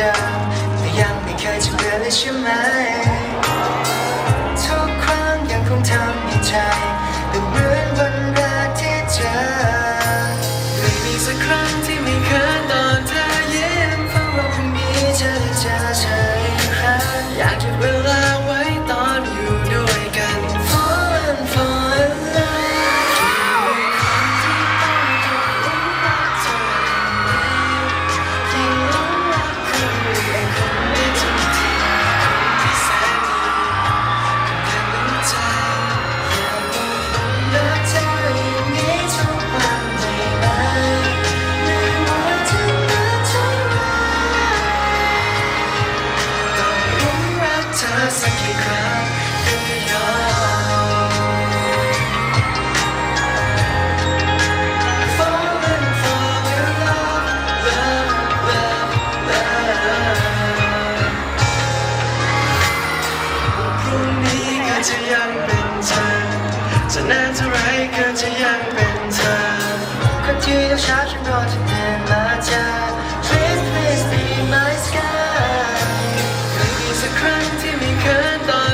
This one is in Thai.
ดิมแต่ยังไม่เคยจะเบื่อเลยใช่ไหม ทุกครั้งยังคงทำให้ใจแต่เหมือนวันแรกที่เจอไม่มีสักครั้งที่ไม่ สักครั้งก็ยอมฟ้องเป็ for your love love love love พรุ่งนี้ก็จะยังเป็นเธอ จะนานเท่าไรก็จะยังเป็นเธอ คนที่ต้องช้าฉันรอเดิมาเจ Please please be my sky เคยมีสักครั้งที่มี 全都。